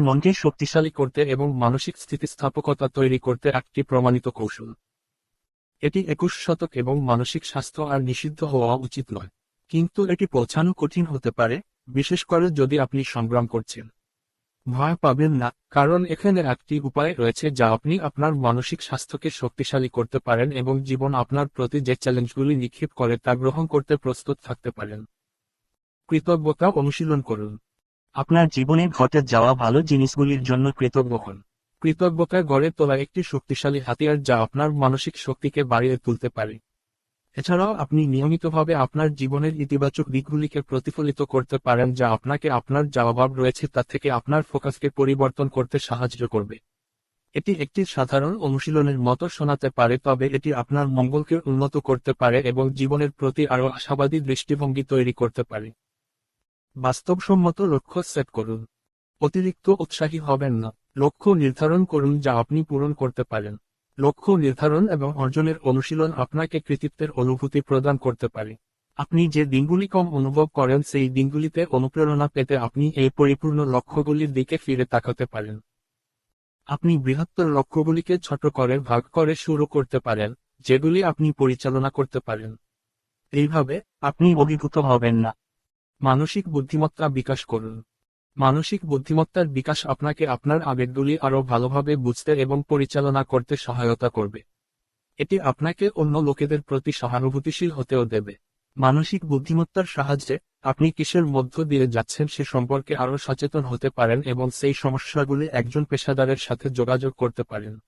মনকে শক্তিশালী করতে এবং মানসিক স্থিতিস্থাপকতা তৈরি করতে একটি প্রমাণিত কৌশল। এটি একুশ শতক এবং মানসিক স্বাস্থ্য আর নিষিদ্ধ হওয়া উচিত নয়। কিন্তু এটি পৌঁছানো কঠিন হতে পারে, বিশেষ করে যদি আপনি সংগ্রাম করছেন। ভয় পাবেন না, কারণ এখানে একটি উপায় রয়েছে যা আপনি আপনার মানসিক স্বাস্থ্যকে শক্তিশালী করতে পারেন এবং জীবন আপনার প্রতি যে চ্যালেঞ্জগুলি নিক্ষেপ করে তা গ্রহণ করতে প্রস্তুত থাকতে পারেন। কৃতজ্ঞতা অনুশীলন করুন। আপনার জীবনে ঘটে যাওয়া ভালো জিনিসগুলির জন্য কৃতজ্ঞ হন। কৃতজ্ঞতা গড়ে তোলা একটি শক্তিশালী হাতিয়ার যা আপনার মানসিক শক্তিকে বাড়িয়ে তুলতে পারে। এছাড়াও আপনি নিয়মিতভাবে আপনার জীবনের ইতিবাচক দিকগুলিকে প্রতিফলিত করতে পারেন যা আপনাকে আপনার অভাব রয়েছে তা থেকে আপনার ফোকাসকে পরিবর্তন করতে সাহায্য করবে। এটি একটি সাধারণ অনুশীলনের মতো শোনাতে পারে, তবে এটি আপনার মঙ্গলকে উন্নত করতে পারে এবং জীবনের প্রতি আরও আশাবাদী দৃষ্টিভঙ্গি তৈরি করতে পারে। বাস্তবসম্মত লক্ষ্য সেট করুন। অতিরিক্ত উৎসাহী হবেন না। লক্ষ্য নির্ধারণ করুন যা আপনি পূরণ করতে পারেন। লক্ষ্য নির্ধারণ এবং অর্জনের অনুশীলন আপনাকে কৃতিত্বের অনুভূতি প্রদান করতে পারে। আপনি যে দিনগুলি কম অনুভব করেন, সেই দিনগুলিতে অনুপ্রেরণা পেতে আপনি এই পরিপূর্ণ লক্ষ্যগুলির দিকে ফিরে তাকাতে পারেন। আপনি বৃহত্তর লক্ষ্যগুলিকে ছোট করে, ভাগ করে শুরু করতে পারেন, যেগুলি আপনি পরিচালনা করতে পারেন। এইভাবে আপনি অভিভূত হবেন না। মানসিক বুদ্ধিমত্তা বিকাশ করুন। মানসিক বুদ্ধিমত্তার বিকাশ আপনাকে আপনার আবেগগুলি আরও ভালোভাবে বুঝতে এবং পরিচালনা করতে সহায়তা করবে। এটি আপনাকে অন্য লোকেদের প্রতি সহানুভূতিশীল হতেও দেবে। মানসিক বুদ্ধিমত্তার সাহায্যে আপনি কিসের মধ্য দিয়ে যাচ্ছেন সে সম্পর্কে আরও সচেতন হতে পারেন এবং সেই সমস্যাগুলি একজন পেশাদারের সাথে যোগাযোগ করতে পারেন।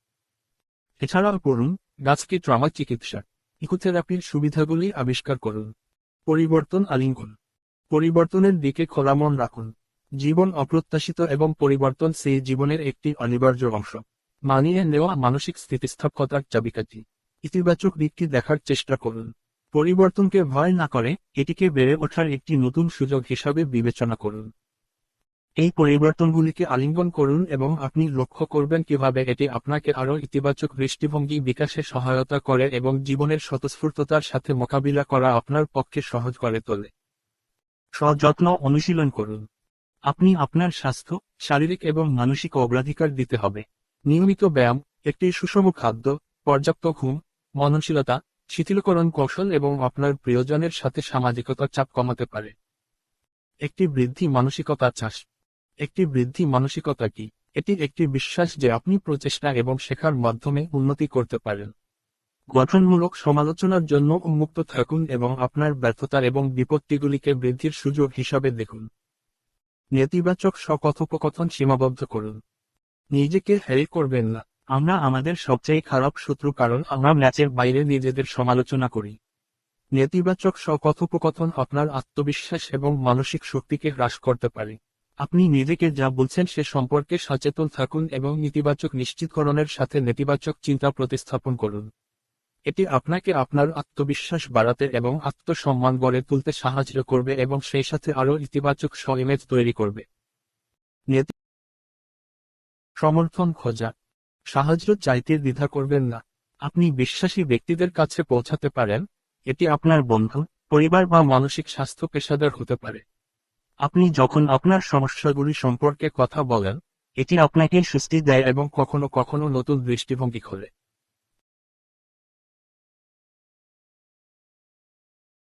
এছাড়াও পড়ুন গাছকি ট্রমা চিকিৎসা। ইকোথেরাপির সুবিধাগুলি আবিষ্কার করুন। পরিবর্তন আলিঙ্গন। পরিবর্তনের দিকে খোলা মন রাখুন। জীবন অপ্রত্যাশিত এবং পরিবর্তন সেই জীবনের একটি অনিবার্য অংশ। মানিয়ে নেওয়া মানসিক স্থিতিস্থাপকতার চাবিকাঠি। ইতিবাচক দিকটি দেখার চেষ্টা করুন। পরিবর্তনকে ভয় না করে এটিকে বেড়ে ওঠার একটি নতুন সুযোগ হিসাবে বিবেচনা করুন। এই পরিবর্তনগুলিকে আলিঙ্গন করুন এবং আপনি লক্ষ্য করবেন কীভাবে এটি আপনাকে আরও ইতিবাচক দৃষ্টিভঙ্গি বিকাশে সহায়তা করে এবং জীবনের স্বতঃস্ফূর্ততার সাথে মোকাবিলা করা আপনার পক্ষে সহজ করে তোলে। সযত্ন অনুশীলন করুন। আপনি আপনার স্বাস্থ্য, শারীরিক এবং মানসিক অগ্রাধিকার দিতে হবে। নিয়মিত ব্যায়াম, একটি সুষম খাদ্য, পর্যাপ্ত ঘুম, মননশীলতা, শিথিলকরণ কৌশল এবং আপনার প্রিয়জনের সাথে সামাজিকতার চাপ কমাতে পারে। একটি বৃদ্ধি মানসিকতা চাষ একটি বৃদ্ধি মানসিকতা কি? এটি একটি বিশ্বাস যে আপনি প্রচেষ্টা এবং শেখার মাধ্যমে উন্নতি করতে পারেন। গঠনমূলক সমালোচনার জন্য উন্মুক্ত থাকুন এবং আপনার ব্যর্থতার এবং বিপত্তিগুলিকে বৃদ্ধির সুযোগ হিসাবে দেখুন। নেতিবাচক সকথোপকথন সীমাবদ্ধ করুন। নিজেকে হ্যারি করবেন না। আমরা আমাদের সবচেয়ে খারাপ শত্রু কারণ আমরা ম্যাচের বাইরে নিজেদের সমালোচনা করি। নেতিবাচক সকথোপকথন আপনার আত্মবিশ্বাস এবং মানসিক শক্তিকে হ্রাস করতে পারে। আপনি নিজেকে যা বলছেন সে সম্পর্কে সচেতন থাকুন এবং নেতিবাচক নিশ্চিতকরণের সাথে নেতিবাচক চিন্তা প্রতিস্থাপন করুন। এটি আপনাকে আপনার আত্মবিশ্বাস বাড়াতে এবং আত্মসম্মান গড়ে তুলতে সাহায্য করবে এবং সেই সাথে আরও ইতিবাচক স্ব ইমেজ তৈরি করবে। সমর্থন খোঁজা। সাহায্য চাইতে দ্বিধা করবেন না। আপনি বিশ্বাসী ব্যক্তিদের কাছে পৌঁছাতে পারেন। এটি আপনার বন্ধু, পরিবার বা মানসিক স্বাস্থ্য পেশাদার হতে পারে। আপনি যখন আপনার সমস্যাগুলি সম্পর্কে কথা বলেন, এটি আপনাকে স্বস্তি দেয় এবং কখনো কখনো নতুন দৃষ্টিভঙ্গি খোলে।